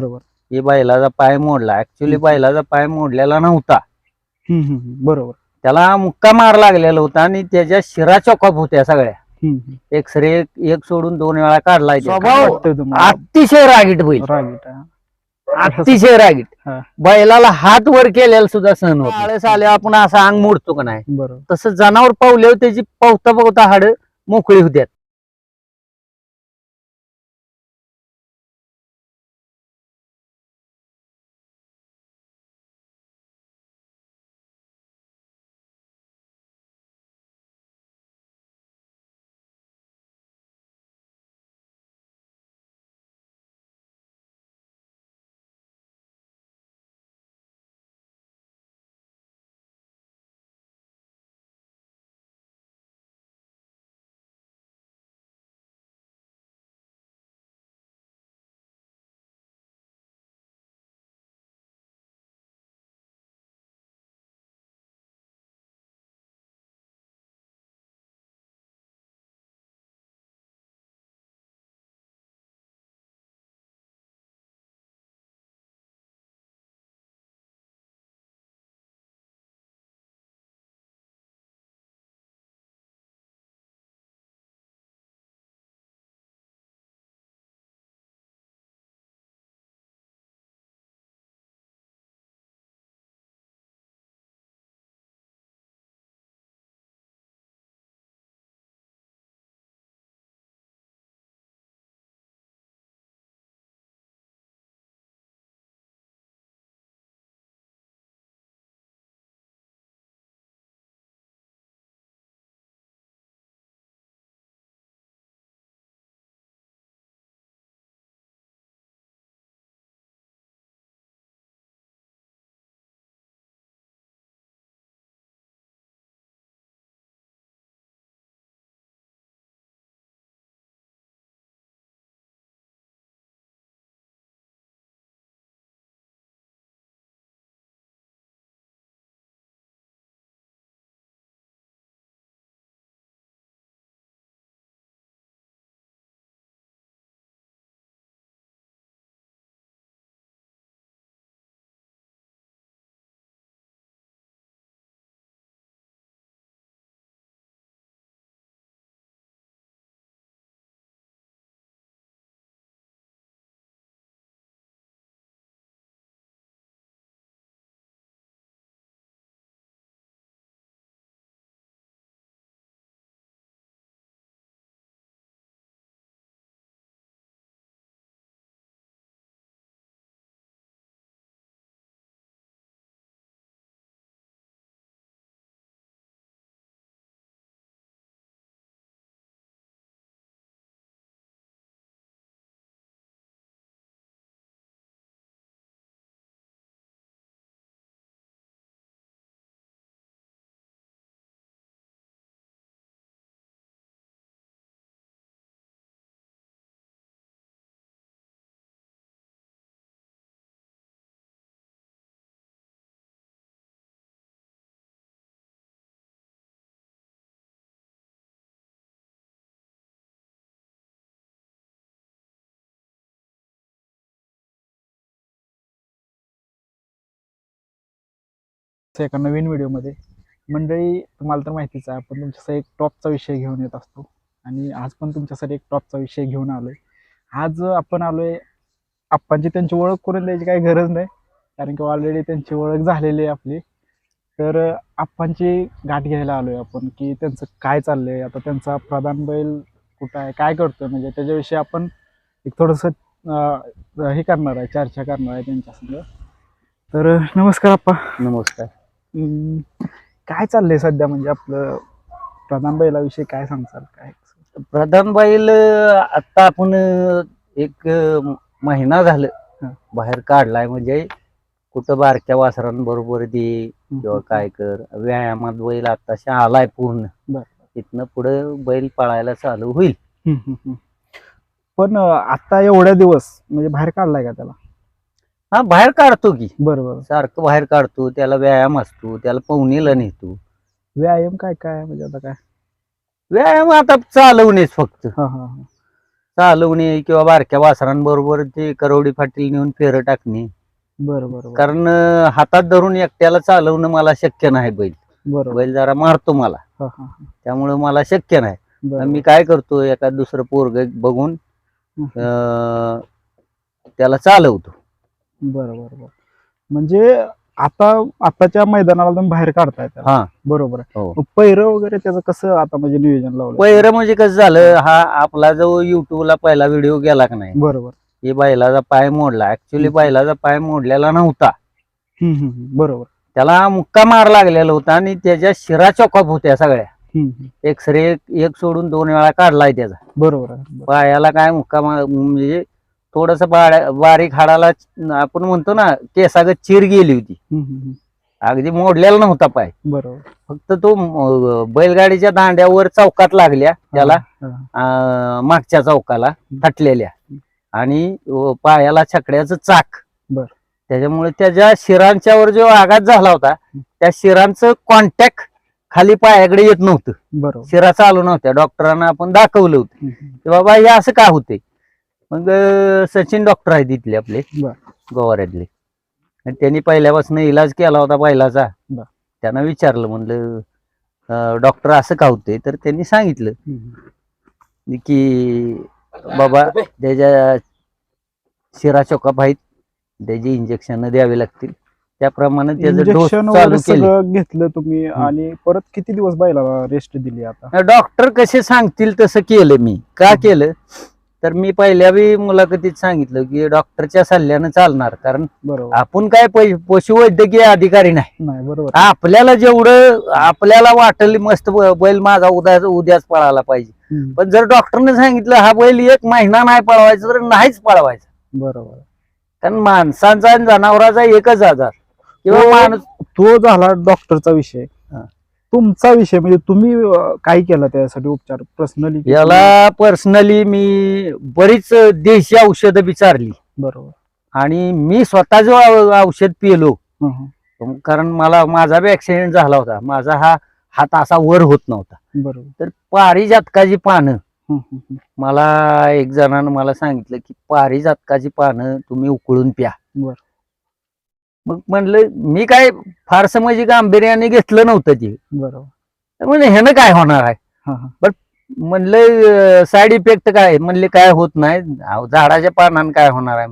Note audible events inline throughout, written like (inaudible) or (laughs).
बरोबर. की बैलाचा पाय मोडला. ऍक्च्युली. बैलाचा पाय मोडलेला नव्हता. हम्म, हम्म, हम्म. बरोबर. त्याला मुक्का मार लागलेला होता आणि त्याच्या शिरा चॉकअप होत्या सगळ्या. हम्म, हम्म. एक्सरे एक सोडून दोन वेळा काढलाय वाटतंय तुम्हाला. अतिशय रागीट बैल. रागीट. अतिशय रागीट. हा. बैलाला हात वर केलेला सुद्धा सहन होत आळस आले आपण असं अंग मोडतो का नाही? बरोबर. तसं जनावर पावल्यावर त्याची पावता पावता हाड मोकळी होत्यात. एका नवीन व्हिडिओमध्ये. मंडळी तुम्हाला तर माहितीच आहे आपण तुमच्यासाठी एक टॉपचा विषय घेऊन येत असतो. आणि आज पण तुमच्यासाठी एक टॉपचा विषय घेऊन आलोय. आज आपण आलो आहे आप्पांची त्यांची ओळख करून द्यायची काही गरज नाही कारण की ऑलरेडी त्यांची ओळख झालेली आहे आपली. तर आप्पांची गाठ घ्यायला आलो आहे आपण की त्यांचं काय चाललं आहे आता त्यांचा प्रधान बैल कुठं आहे काय करतो आहे म्हणजे त्याच्याविषयी आपण एक थोडंसं हे करणार आहे चर्चा करणार आहे त्यांच्यासंग. तर नमस्कार आप्पा. नमस्कार. काय चाललंय सध्या म्हणजे आपलं प्रधान बैलाविषयी काय सांगचाल काय? प्रधान बैल आता आपण एक महिना झालं. बाहेर काढलाय. म्हणजे कुठं बारक्या वासरांबरोबर दे किंवा काय कर. व्यायामात बैल आताशा आलाय पूर्ण. तिथनं पुढे बैल पळायला चालू होईल. पण आता एवढ्या दिवस म्हणजे बाहेर काढलाय का त्याला? हा बाहेर काढतो की. बरोबर. सारखं बाहेर काढतो त्याला व्यायाम असतो त्याला पवनीला नेतो. व्यायाम काय काय म्हणजे आता काय? व्यायाम आता चालवणेच फक्त. हा हा हा. चालवणे किंवा बारक्या वासरांबरोबर ते करवडी फाटील नेऊन फेरं टाकणे. बरं बरं बरं. कारण अं, हातात धरून एकट्याला चालवणं मला शक्य नाही बैल. बरोबर. बैल जरा मारतो मला. हा हा हा. त्यामुळे मला शक्य नाही. मी काय करतो एका दुसरं पोरग बघून. अं, त्याला चालवतो. बरं बरं बरं. म्हणजे आता आताच्या मैदानाला तुम्ही बाहेर काढताय त्याला. हा. बरोबर आहे. हो. मग पैरं वगैरे त्याचं कसं आता म्हणजे नियोजन लावलं? पहिरं म्हणजे कसं झालं हा आपला जो युट्यूबला पहिला व्हिडिओ गेला का नाही? बरोबर. की बैलाचा पाय मोडला. ऍक्च्युली. बैलाचा पाय मोडलेला नव्हता. हम्म, हम्म, हम्म. बरोबर. त्याला मुक्का मार लागलेला होता आणि त्याच्या शिरा चॉकअप होत्या सगळ्या. हम्म, हम्म. एक्सरे एक सोडून दोन वेळा काढलाय त्याचा. बरोबर आहे. पायाला काय मुक्का मार म्हणजे थोडस बारीक हाडाला आपण म्हणतो ना केसागत चिर गेली होती. अगदी मोडलेला नव्हता पाय. बरोबर. फक्त तो बैलगाडीच्या दांड्यावर चौकात लागल्या त्याला मागच्या चौकाला थटलेल्या. आणि पायाला छकड्याचं चाक. बर. त्याच्यामुळे त्याच्या शिरांच्यावर जो आघात झाला होता त्या शिरांचं कॉन्टॅक्ट खाली पायाकडे येत नव्हतं. बरोबर. शिरा चालू नव्हत्या. डॉक्टरांना आपण दाखवलं होतं. की बाबा हे असं का होते मग सचिन डॉक्टर आहेत इथले आपले. गोवाऱ्यातले आणि त्यांनी पहिल्यापासून इलाज केला होता बैलाचा. त्यांना विचारलं म्हणलं डॉक्टर असं का होते तर त्यांनी सांगितलं. की बाबा त्याच्या शिरा चोकाप आहेत त्याची इंजेक्शन द्यावी लागतील त्याप्रमाणे त्याचं घेतलं तुम्ही. आणि परत किती दिवस बैलाला रेस्ट दिली आता डॉक्टर कसे सांगतील तसं केलं मी का. केलं तर मी पहिल्या बी मुलाखतीत सांगितलं की डॉक्टरच्या सल्ल्यानं चालणार कारण बरोबर. आपण काय पै- पशुवैद्यकीय अधिकारी नाही. नाही बरोबर. आपल्याला जेवढं आपल्याला वाटल मस्त ब- बैल माझा उद्या उद्याच पळायला पाहिजे. हम्म. पण जर डॉक्टरने सांगितलं हा बैल एक महिना नाही पळवायचा तर नाहीच पळवायचा. बरोबर. कारण माणसांचा आणि जनावराचा एकच आजार. किंवा तो- माणूस तो झाला डॉक्टरचा विषय. तुमचा विषय म्हणजे तुम्ही अं, काय केलं त्यासाठी उपचार? पर्सनली याला पर्सनली मी बरीच देशी औषधं विचारली. बरोबर. आणि मी स्वतः जो औ- औषध पिलो हं, हं. कारण मला माझा बी ऍक्सिडेंट झाला होता. माझा हा हात असा वर होत नव्हता. बरोबर. तर पारिजातकाची पानं हं, हं, हं. मला एक जणानं मला सांगितलं की पारिजातकाची पानं तुम्ही उकळून प्या. बर. मग म्हणलं मी काय फारसं म्हणजे गांभीर्याने घेतलं नव्हतं ते. बरोबर. म्हणजे ह्यानं काय होणार आहे? हा, हा. म्हणलं साईड इफेक्ट काय? म्हणले काय होत नाही. अहो, झाडाच्या पानानं काय होणार आहे?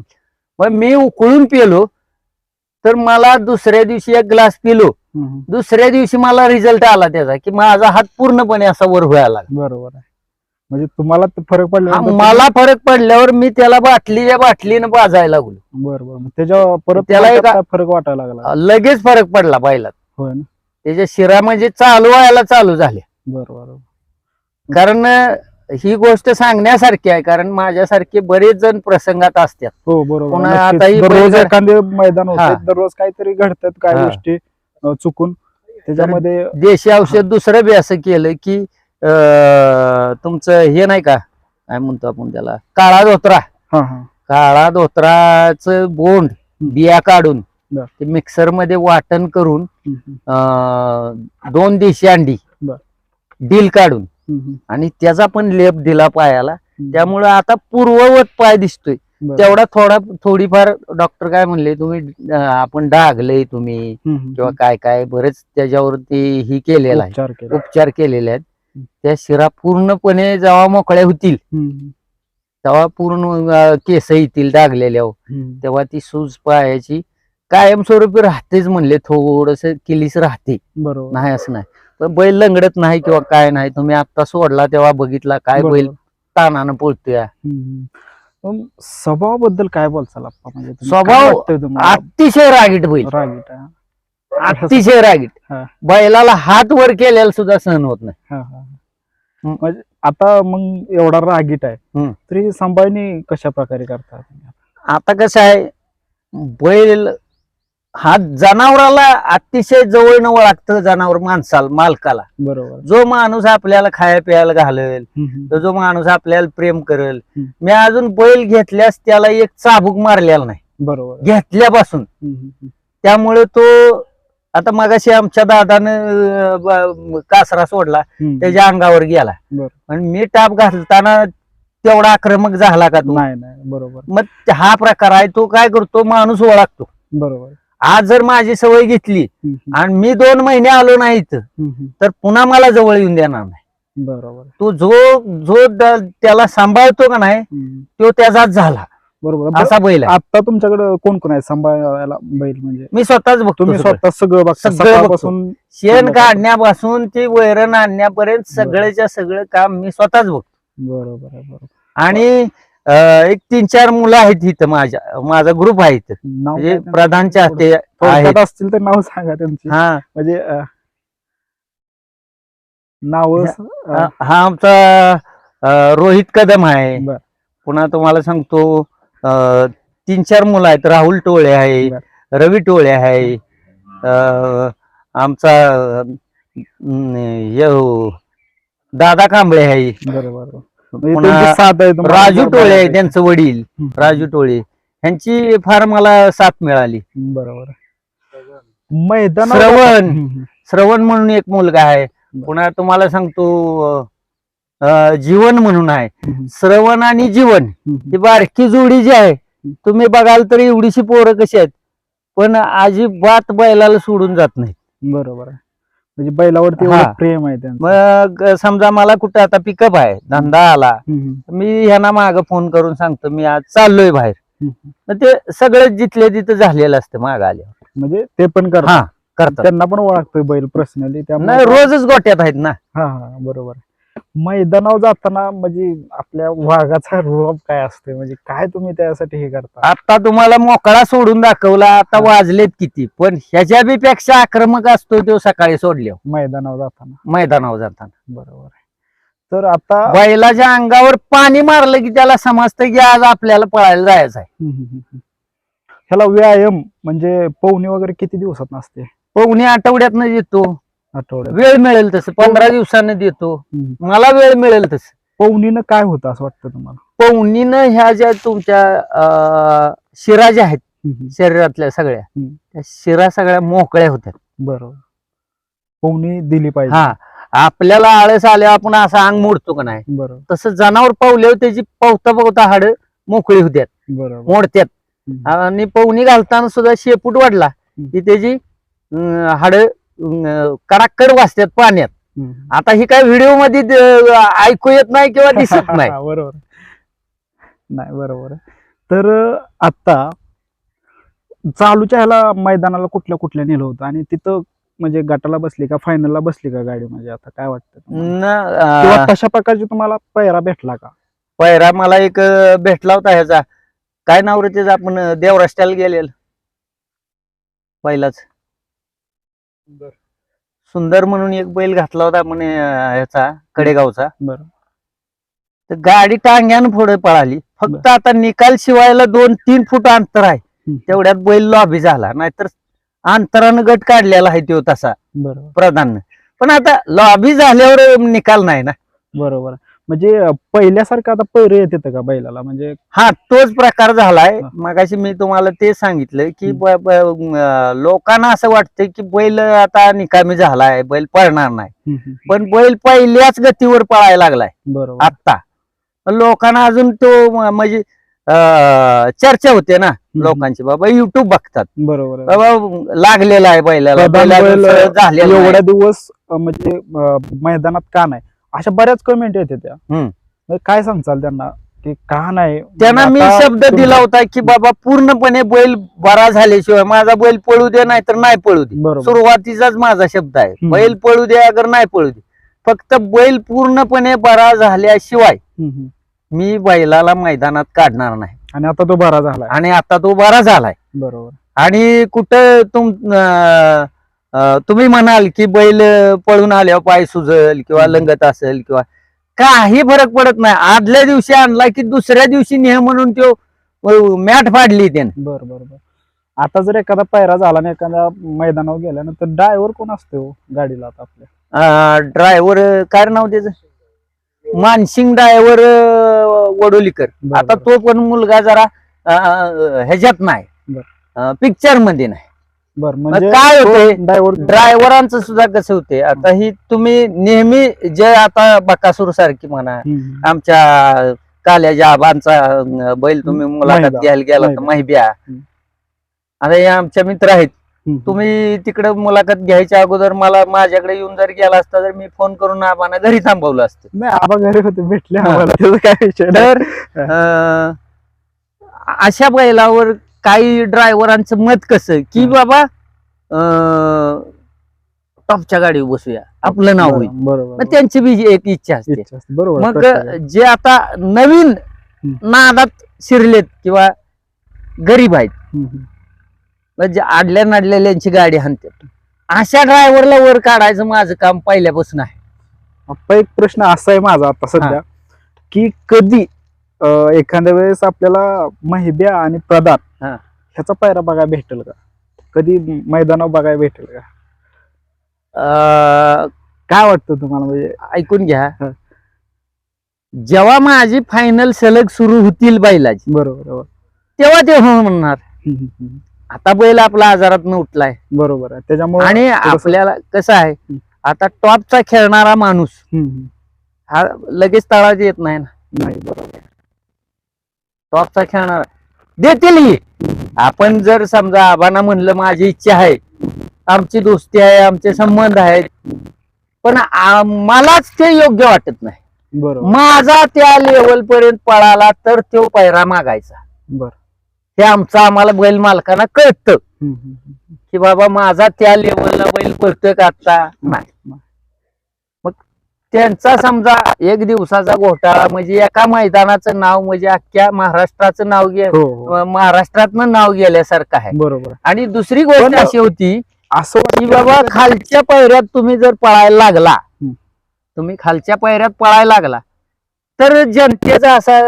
मग मी उकळून पिलो तर मला दुसऱ्या दिवशी एक ग्लास पिलो. दुसऱ्या दिवशी मला रिझल्ट आला त्याचा की माझा हात पूर्णपणे असा वर व्हायला लागला. बरोबर आहे. म्हणजे तुम्हाला ते फरक हा, पडला मला फरक पडल्यावर मी त्याला बाटलीच्या बाटलीनं बाजायला लागलो. बरोबर मग त्याच्या परत त्याला तुम्हाला एका- काय फरक वाटायला लागला? लगेच फरक पडला बैलात होय ना? त्याच्या शिरा म्हणजे चालू व्हायला चालू झाले बरोबर कारण अं, ही गोष्ट सांगण्यासारखी आहे. कारण माझ्यासारखे बरेच जण प्रसंगात असतात. हो बरोबर. पुन्हा नक्कीच. आता ही दररोज बैलगाड- एखादे मैदान हा. होते दररोज काहीतरी घडतात काय हा. गोष्टी अं, चुकून. त्याच्यामध्ये देशी औषध दुसरं बी असं केलं की तुमचं हे नाही का काय म्हणतो आपण त्याला काळा धोत्रा काळा धोत्राचं बोंड बिया काढून. ते मिक्सरमध्ये वाटण करून दोन देशी अंडी. डील काढून. आणि त्याचा पण लेप दिला पायाला. त्यामुळे आता पूर्ववत पाय दिसतोय. तेवढा थोडा थोडीफार डॉक्टर काय म्हणले तुम्ही आपण डागले तुम्ही किंवा. काय काय बरेच त्याच्यावरती ही केलेला आहे उपचार केले उपचार केलेले आहेत. त्या शिरा पूर्णपणे जेव्हा मोकळ्या होतील तेव्हा पूर्ण केस येतील डागलेल्या हं. तेव्हा ती सूज पायाची कायमस्वरूपी राहतेच म्हणले थोडस किलीस राहते. बरोबर. नाही असं नाही. पण बैल लंगडत नाही किंवा काय नाही. तुम्ही आता सोडला तेव्हा बघितला काय बैल. तानानं पळतोय. स्वभावाबद्दल काय बोलचाल म्हणजे स्वभाव? अतिशय रागीट बैल. रागीट. अतिशय रागीट हा. बैलाला हात वर केलेला सुद्धा सहन होत नाही हा, हा. हं. म्हणजे आता मग एवढा रागीट आहे. तरी सांभाळणी कशा प्रकारे करतात आता कसं आहे बैल हा जनावराला अतिशय जवळनं ओळखतं जनावर माणसाला मालकाला बरोबर जो माणूस आपल्याला खाया प्यायला घालेल हं, हं. तो जो माणूस आपल्याला प्रेम करेल. मी अजून बैल घेतल्यास त्याला एक चाबूक मारलेला नाही बरोबर घेतल्यापासून. त्यामुळे तो आता मगाशी आमच्या दादानं ब- कासरा सोडला त्याच्या अंगावर गेला. बरं. पण मी टाप घालताना तेवढा आक्रमक झाला का तू? नाही नाही बरोबर. मग हा प्रकार आहे तो काय करतो? माणूस ओळखतो. बरोबर. आज जर माझी सवय घेतली हम्म, हम्म, आणि मी दोन महिने आलो नाही इथं हम्म, हम्म. तर पुन्हा मला जवळ येऊन देणार नाही. बरोबर. तो जो जो द- त्याला सांभाळतो का नाही हम्म. तो त्याचाच झाला. बरोबर. बरं, असा बैल आहे. आता तुमच्याकडे कोण कोण आहे? सांभाळायला बैल म्हणजे? मी स्वतःच बघतो तुम्ही सगळं. स्वतः सगळं बघता सगळं सकाळपासून शेण काढण्यापासून ते वैरण आणण्यापर्यंत सगळ्याच्या सगळं काम मी स्वतःच बघतो. बरोबर आहे बरोबर. आणि अं, एक तीन चार मुलं आहेत इथं माझ्या माझा ग्रुप आहे इथं. नाव म्हणजे काय त्यांचं? प्रधान चाहते आहेत थोडक्यात असतील तर नाव सांगा त्यांची. हा. म्हणजे नाव हा आमचा अं, रोहित कदम आहे. बर. पुन्हा तुम्हाला सांगतो तीन चार मुलं आहेत राहुल टोळे आहे. रवी टोळे आहे आमचा हे दादा कांबळे आहे म्हणजे राजू टोळे आहे. त्यांचं वडील. राजू टोळे ह्यांची फार मला साथ मिळाली बरोबर मैदान श्रवण. श्रवण म्हणून एक मुलगा आहे. पुन्हा तुम्हाला सांगतो जीवन म्हणून आहे. श्रवण आणि जीवन ही बारकी जोडी जी आहे तुम्ही बघाल तर एवढीशी पोरं कशी आहेत पण अजिबात बैलाला सोडून जात नाही बरोबर आहे. म्हणजे बैलावरती हा. प्रेम आहे त्यांचं. मग समजा मला कुठं आता पिकअप आहे धंदा आला हम्म, मी ह्यांना माग फोन करून सांगतो मी आज चाललोय बाहेर. हम्म. मग ते सगळं जिथले तिथं झालेलं असतं माग आल्यावर. म्हणजे ते पण करतात. हा करतात. त्यांना पण ओळखतोय बैल पर्सनली नाही रोजच गोट्यात आहेत ना. हा हा बरोबर मैदानावर जाताना म्हणजे आपल्या वाघाचा रोप काय असते म्हणजे काय तुम्ही त्यासाठी हे करता? आता तुम्हाला मोकळा सोडून दाखवला आता वाजलेत किती? पण ह्याच्या बी पेक्षा आक्रमक असतो तो सकाळी सोडले मैदानावर जाताना. मैदानावर जाताना. बरोबर आहे. तर आता बैलाच्या अंगावर पाणी मारलं की त्याला समजतं की आज आपल्याला पळायला जायचं आहे. हम्म, हम्म, हम्म. ह्याला व्यायाम म्हणजे पवनी वगैरे किती दिवसात नसते पवनी आठवड्यातनं देतो आठवड्यात. वेळ मिळेल तसं. पंधरा दिवसानं देतो. हम्म. मला वेळ मिळेल तसं. पवनीनं काय होतं असं वाटतं तुम्हाला? पवनीनं ह्या ज्या तुमच्या अं, शिरा ज्या आहेत हम्म, शरीरातल्या सगळ्या हम्म. त्या शिरा सगळ्या मोकळ्या होत्या बरोबर. पवनी दिली पाहिजे. हा. आपल्याला आळस आल्यावर आपण असं अंग मोडतो का नाही? बरोबर. तसं जनावर पावल्यावर त्याची पावता पावता हाड मोकळी होत्यात. बरोबर. मोडत्यात. हम्म. आणि पवनी घालताना सुद्धा शेपूट वाढला की त्याची हाड कडाक्कड वाजतात पाण्यात. आता ही काय व्हिडिओमध्ये ऐकू येत नाही किंवा (laughs) दिसत नाही. बरोबर. नाही बरोबर. तर आता चालूच्या ह्याला मैदानाला कुठल्या कुठल्या नेलं होतं? आणि तिथं म्हणजे गटाला बसली का फायनलला बसली का गाडी म्हणजे? आता काय वाटतं तशा प्रकारची तुम्हाला पैरा भेटला का? पहिरा मला एक भेटला होता ह्याचा. काय नाव रे आपण अं, देवराष्ट्याला गेलेलं. पहिलाच. सुंदर. म्हणून एक बैल घातला होता म्हणे अं, ह्याचा कडेगावचा. बरं. तर गाडी टांग्यानं पुढे पळाली. फक्त आता निकाल शिवायला दोन तीन फूट अंतर आहे. तेवढ्यात बैल लॉबी झाला. नाहीतर अंतरानं गट काढलेला आहे तो तसा. बरोबर. प्रधान पण आता लॉबी झाल्यावर निकाल नाही ना. बरोबर. म्हणजे पहिल्यासारखं आता पैरे येत येतं का बैलाला? म्हणजे हा तोच प्रकार झालाय. हा. मगाशी मी तुम्हाला ते सांगितलं की हम्म. ब- ब- अं, लोकांना असं वाटतं की बैल आता निकामी झालाय बैल पळणार नाही. हम्म, हम्म, पण बैल पहिल्याच गतीवर पळायला लागलाय. बरोबर. आत्ता. पण लोकांना अजून तो म- म्हणजे अं, चर्चा होते ना लोकांची. बाबा युट्यूब बघतात. बरोबर आहे. बाबा लागलेला आहे बैलाला. प्रधान बैल अजून बैल सरळ झालेला नाही. एवढ्या दिवस अं, म्हणजे अं, मैदानात का नाही? अशा बऱ्याच कमेंट येते त्या हम्म. मग काय सांगचाल त्यांना? की का नाही? त्यांना मी आता शब्द दिला होता की बाबा पूर्णपणे बैल बरा झाल्याशिवाय माझा बैल पळू दे नाही तर नाही पळू दे. बरोबर. सुरुवातीचाच माझा शब्द आहे. हम्म. बैल पळू दे अगर नाही पळू दे. फक्त बैल पूर्णपणे बरा झाल्याशिवाय हम्म, हम्म. मी बैलाला मैदानात काढणार नाही. आणि आता तो बरा झालाय. आणि आता तो बरा झालाय. बरोबर. आणि कुठं तुम अं, तुम्ही म्हणाल की बैल पळून आल्यावर पाय सुजल किंवा. लंगत असेल किंवा काही फरक पडत नाही. आदल्या दिवशी आणला की दुसऱ्या दिवशी नेह म्हणून तो मॅट फाडली त्याने. बर बर बर. आता जर एखादा पैरा झाला आणि एखाद्या मैदानावर गेल्यानंतर ड्रायव्हर कोण असतो हो गाडीला आता आपल्या? ड्रायव्हर काय नाव त्याचं? मानसिंग ड्रायव्हर वडोलीकर. आता. तो पण मुलगा जरा ह्याच्यात नाही. पिक्चरमध्ये नाही. बर म्हणजे काय ड्रायव्हर ड्रायव्हरांचं सुद्धा कसं होते आता ही तुम्ही नेहमी जे आता बकासूर सारखी म्हणा आमच्या काल्याच्या आबांचा बैल तुम्ही मुलाखत. घ्यायला गेला तर माहिबा. माहिब्या. आता हे आमच्या मित्र आहेत. तुम्ही तिकडे मुलाखत घ्यायच्या अगोदर मला माझ्याकडे येऊन जर गेला असता तर मी फोन करून आबांना घरी थांबवलं असतं नाही आबा घरी होते भेटले काय विषय. तर अशा बैलावर काही ड्रायव्हरांचं मत कसं? की. बाबा टॉपच्या गाडीवर बसूया. आपलं नाव होईल. मग त्यांची बी एक इच्छा असते. मग. जे आता नवीन नादात शिरलेत किंवा गरीब आहेत. म्हणजे आडल्या नाडलेल्यांची गाडी हाणतात. अशा ड्रायव्हरला वर काढायचं माझं काम पहिल्यापासून आहे. एक प्रश्न असा आहे माझा आता सध्या की कधी एखाद्या वेळेस आपल्याला महिब्या आणि प्रदान हा. ह्याचा पायरा बघायला भेटेल का? कधी मैदानावर बघायला भेटेल का? अं, काय वाटतं तुम्हाला म्हणजे? ऐकून घ्या. हा. जेव्हा माझी फायनल सलग सुरू होतील बैलाची बरोबर बरोबर. तेव्हा ते हो म्हणणार. हम्म, हम्म, हम्म. आता बैल आपला आजारात उठलाय. बरोबर आहे. त्याच्यामुळे आणि आपल्याला कसं आहे आता टॉपचा खेळणारा माणूस हा लगेच तळात येत नाही ना. नाही बरोबर. टॉपचा खेळणारा देतील ही. आपण जर समजा आबांना म्हणलं माझी इच्छा आहे आमची दोस्ती आहे आमचे संबंध आहेत पण मलाच ते योग्य वाटत नाही. बरोबर. माझा त्या लेवल पर्यंत पळाला तर तो पैरा मागायचा. बर. हे आमचं आम्हाला बैल मालकांना कळतं. की बाबा माझा त्या लेवलला बैल पळतोय का आता नाही. त्यांचा समजा एक दिवसाचा घोटाळा म्हणजे एका मैदानाचं नाव म्हणजे अख्ख्या महाराष्ट्राचं नाव गे हो हो महाराष्ट्रातनं नाव गेल्यासारखं आहे बरोबर. आणि दुसरी गोष्ट अशी होती असं की बाबा खालच्या पायऱ्यात तुम्ही जर पळायला लागला. तुम्ही खालच्या पायऱ्यात पळायला लागला तर जनतेचा असा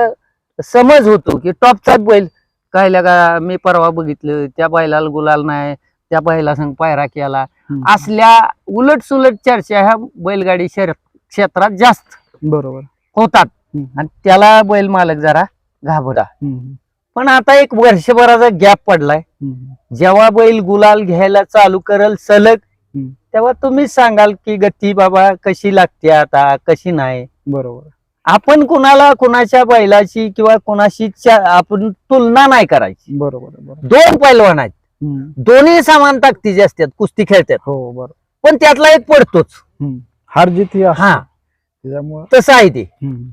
समज होतो की टॉपचा बैल काय का मी परवा बघितलं त्या बैलाला गुलाल नाही त्या बैला संग पायरा केला. असल्या उलट सुलट चर्चा ह्या बैलगाडी शर्यत क्षेत्रात जास्त बरोबर. होतात. हम्म, आणि त्याला बैल मालक जरा घाबरा. हम्म, पण आता एक वर्षभराचा गॅप पडलाय. हम्म. जेव्हा बैल गुलाल घ्यायला चालू करल सलग हम्म. तेव्हा तुम्ही सांगाल की गती बाबा कशी लागते आता कशी नाही? बरोबर. आपण कुणाला कुणाच्या बैलाची किंवा कुणाशी च्या- आपण तुलना नाही करायची. बरोबर. दोन पैलवान आहेत. हम्म. दोन्ही समान ताकदीचे असतात कुस्ती खेळतात. हो बरोबर. पण त्यातला एक पडतोच. हम्म. हार जीत ही असते. हा त्याच्यामुळं तसं आहे ते हम्म.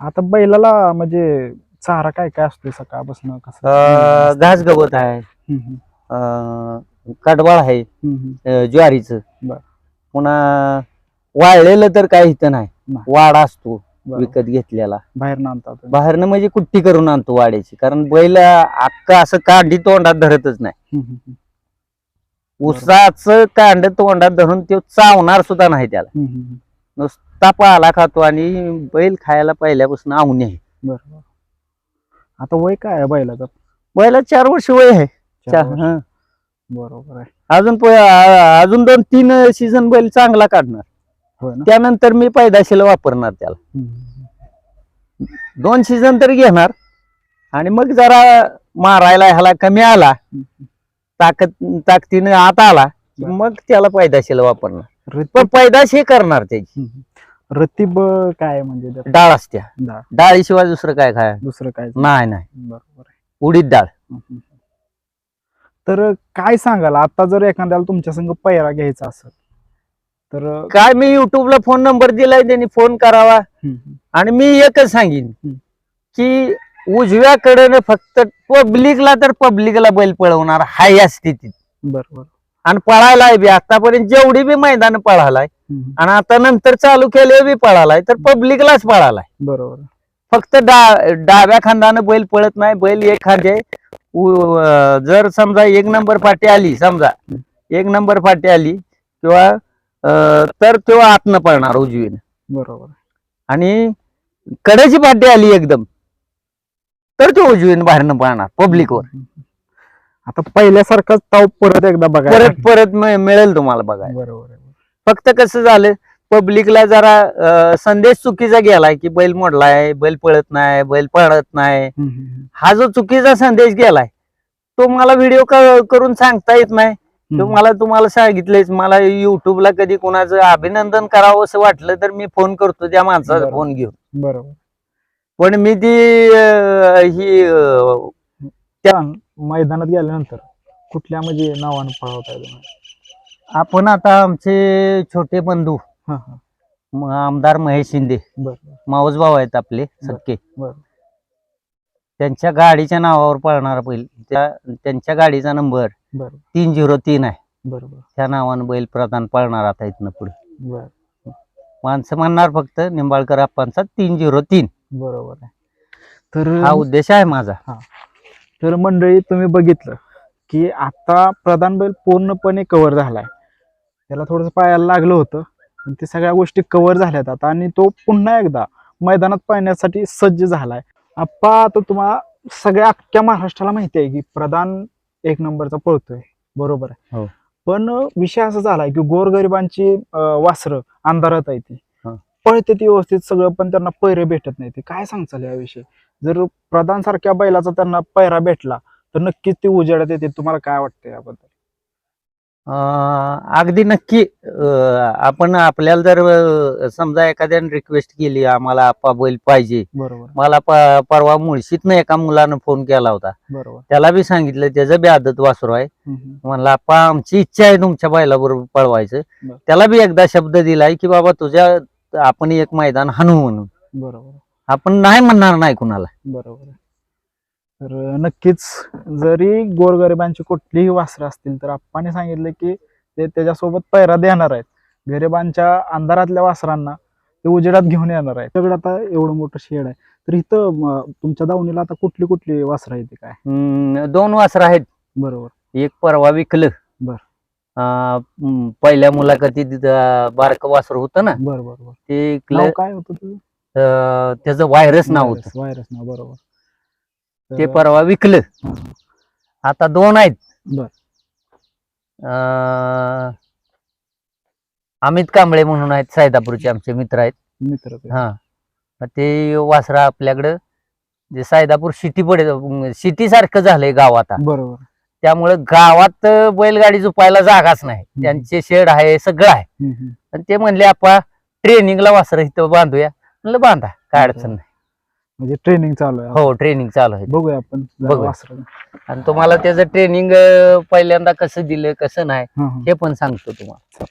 आता बैलाला म्हणजे चारा काय काय असतोय सकाळपासून कसं अं, घास गवत आहे हम्म, हम्म, अं, कडवाळ आहे हम्म, हम्म. अं, ज्वारीचं बर. पुन्हा वाळलेलं तर काही इथं नाही नाही. वाडा असतो बरोबर. विकत घेतलेला बाहेर आणतात बाहेरनं म्हणजे कुट्टी करून आणतो वाड्याची कारण बैल अख्खा असं कांडी तोंडात धरतच नाही हम्म, हम्म, हम्म. उसाचं कांड तोंडात धरून तो चावणार सुद्धा नाही त्याला. नुसता पाला खातो आणि बैल खायला पहिल्यापासून आवणी आहे. बरोबर. आता वय काय आहे बैलाचं? बैला चार वर्ष वय आहे. चार चार- वर्ष. हं. बरोबर आहे. अजून प- अजून दोन तीन सीझन बैल चांगला काढणार. होय ना? त्यानंतर मी पैदाशीला वापरणार त्याला. हम्म, दोन सीझन तरी घेणार. आणि मग जरा मारायला ह्याला कमी आला. ताकद ताकदीने आत आला की. मग त्याला पैदाशीला वापरणार पण पैदाश हे करणार त्याची. रतीब काय म्हणजे त्यात? डाळ असत्या डाळ. डाळीशिवाय दुसरं काय खाय दुसरं काय नाही नाही बरोबर आहे उडीद डाळ हम्म. तर काय सांगाल आता जर एखाद्याला तुमच्या संग पैरा घ्यायचा असेल तर काय मी युट्यूबला फोन नंबर दिलाय त्यांनी फोन करावा हम्म, आणि मी एकच सांगेन हम्म. की उजव्या कडेने फक्त पब्लिकला तर पब्लिकला बैल पळवणार हा या स्थितीत. बरोबर. आणि पळायलाय बी आतापर्यंत जेवढी बी मैदान पळालाय आणि आता नंतर चालू केले बी पळालाय तर पब्लिकलाच पळालाय. बरोबर. फक्त डा डाव्या खांदानं बैल पळत नाही बैल एक खांदे. उ- अं, जर समजा एक नंबर फाटी आली समजा एक नंबर फाटी आली किंवा तर तो आतनं पळणार उजवीनं. बरोबर. आणि कडेची फाटी आली एकदम. तर तो उजवीनं बाहेरनं पळणार पब्लिकवर. आता पहिल्यासारखाच ताव परत एकदा बघा परत परत मिळ- मिळेल तुम्हाला बघायला बरोबर आहे. फक्त कसं झालं पब्लिकला जरा अं, संदेश चुकीचा गेलाय की बैल मोडलाय बैल पळत नाही बैल पळत नाही हम्म, हम्म, हा जो चुकीचा संदेश गेलाय तो मला व्हिडिओ करून सांगता येत नाही तो हम्म. मला तुम्हाला सांगितलंच मला युट्यूबला कधी कोणाचं अभिनंदन करावं असं वाटलं तर मी फोन करतो त्या माणसाचा. फोन घेऊन बरोबर पण मी ती अं, ही अं, त्या मैदानात गेल्यानंतर कुठल्या म्हणजे नावानं पळवताय तुम्ही आपण आता आमचे छोटे बंधू हा हा. म- आमदार महेश शिंदे बर. मावस भाऊ आहेत आपले सक्के बर. त्यांच्या गाडीच्या नावावर पळणारा बैल त्या त्यांच्या गाडीचा नंबर बर. तीन झिरो तीन आहे. बर बर. त्या नावानं बैल प्रधान पळणार आता इथनं पुढे. बर. माणसं म्हणणार फक्त निंबाळकर अप्पांचा तीन झिरो तीन. बरोबर आहे. तर हा उद्देश आहे माझा. तर मंडळी तुम्ही बघितलं की आता प्रधान बैल पूर्णपणे कव्हर झालाय. त्याला थोडंसं पायाला लागलं होतं पण ते सगळ्या गोष्टी कव्हर झाल्यात आता आणि तो पुन्हा एकदा मैदानात पाहण्यासाठी सज्ज झालाय. आप्पा आता तुम्हाला सगळ्या अख्ख्या महाराष्ट्राला माहिती आहे की प्रधान एक नंबरचा पळतोय. बरोबर आहे. हो. पण विषय असा झालाय की गोरगरिबांची वासरं अंधारात आहे ती. हा. पळते ती व्यवस्थित सगळं पण त्यांना पैरे भेटत नाही ते काय सांगचाल याविषयी? जर प्रधान सारख्या बैलाचा त्यांना पैरा भेटला तर नक्कीच ती उजेडात येते. तुम्हाला काय वाटतं याबद्दल? अगदी नक्की. आपण आपल्याला जर समजा एखाद्याने रिक्वेस्ट केली आम्हाला आप्पा बैल पाहिजे. मला परवा मुळशीतनं एका मुलानं फोन केला होता. बरोबर. त्याला बी सांगितलं त्याचं बी आदत वासरू आहे. म्हणलं आप्पा आमची इच्छा आहे तुमच्या बैलाबरोबर पळवायचं. त्याला बी एकदा शब्द दिलाय की बाबा तुझ्या आपण एक मैदान हाणू म्हणून. बरोबर. आपण नाही म्हणणार नाही कुणाला. बरोबर. तर नक्कीच जरी गोरगरिबांची कुठलीही वासरं असतील तर आप्पाने सांगितलं की ते त्याच्यासोबत पैरा देणार आहेत. गरिबांच्या अंधारातल्या वासरांना ते उजेडात घेऊन येणार आहेत. सगळं आता एवढं मोठं शेड आहे. तर इथं तुमच्या दावणीला आता कुठली कुठली वासरं आहेत ते काय? दोन वासर आहेत. बरोबर. एक परवा विकलं. बर. पहिल्या मुलाखतीत बारकं वासर होतं ना. बरं बरं बरं. ते नाव काय होतं तुझं? अं, त्याचं व्हायरस नाव होतं. व्हायरस व्हायरस नाव बरोबर. ते तर- परवा विकलं. आता दोन आहेत. बर. अं, अमित कांबळे म्हणून आहेत सायदापूरचे आमचे मित्र आहेत. मित्र ते. हा. मग ते वासरा आपल्याकडं जे सायदापूर सिटी पडे सिटी सारखं झालंय गाव आता. बरोबर. त्यामुळे गावात बैलगाडी झोपायला जागाच नाही. त्यांचे शेड आहे सगळं आहे. आणि ते म्हणले आपण ट्रेनिंगला वासर इथं बांधूया. म्हणलं बांधा काय अडचण नाही. म्हणजे ट्रेनिंग चालू आहे. हो ट्रेनिंग चालू आहे. बघूया आपण. वासरं. आणि तुम्हाला त्याचं ट्रेनिंग पहिल्यांदा कसं दिलं कसं नाही. हे पण सांगतो तुम्हाला.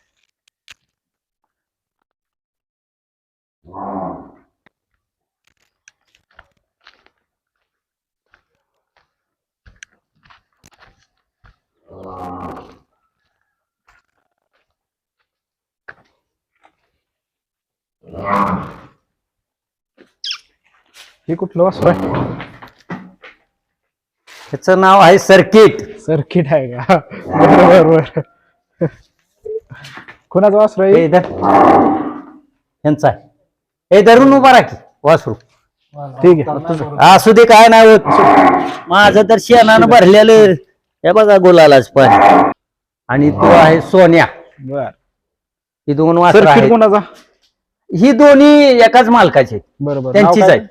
हे कुठलं वासर आहे? त्याचं नाव आहे सर्किट. सर्किट आहे का? बरोबर बरोबर. कोणाचं वासर आहे? हे धर. यांचा आहे. हे धरून उभा राखी वासरू. ठीक आहे. असू दे काय नाही होत. माझं तर शेणानं भरलेलं हे बघा गोलालाच पण. आणि तो आहे सोन्या. बर. ही दोन वासर सर्किट आहेत. कोणाचा? ही दोन्ही एकाच मालकाचे. आहेत. बरोबर. त्यांचीच आहेत.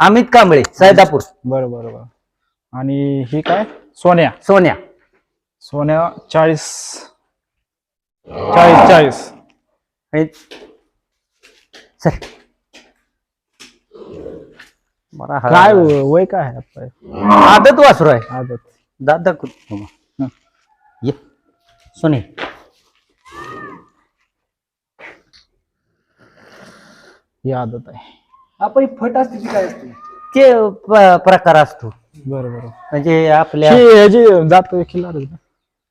अमित कांबळे सैदापूर. बरं बरं बरं. आणि ही काय? सोन्या. सोन्या. सोन्या चाळीस. चाळीस चाळीस. आणि सर बरा हा- काय वय काय आहे आपलं? आदत वासरू आहे. आदत. दादा कु- हं. ये. सोने. ही आदत आहे. आपण फट असते ती काय असते? ते प- प्रकार असतो. बरं बरं. म्हणजे आपल्या ही ह्याची जात खिल्लार आहे?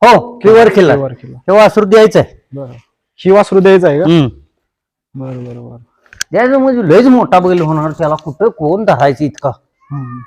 हो किवर किल्ला वर किल्ला हे वासरू द्यायचं आहे बरं. ही वासरू द्यायचं आहे का? हम्म. बरं बरं बरं. द्यायचं म्हणजे लयच मोठा बैल होणार त्याला कुठं कोण धरायचं इतका? हम्म.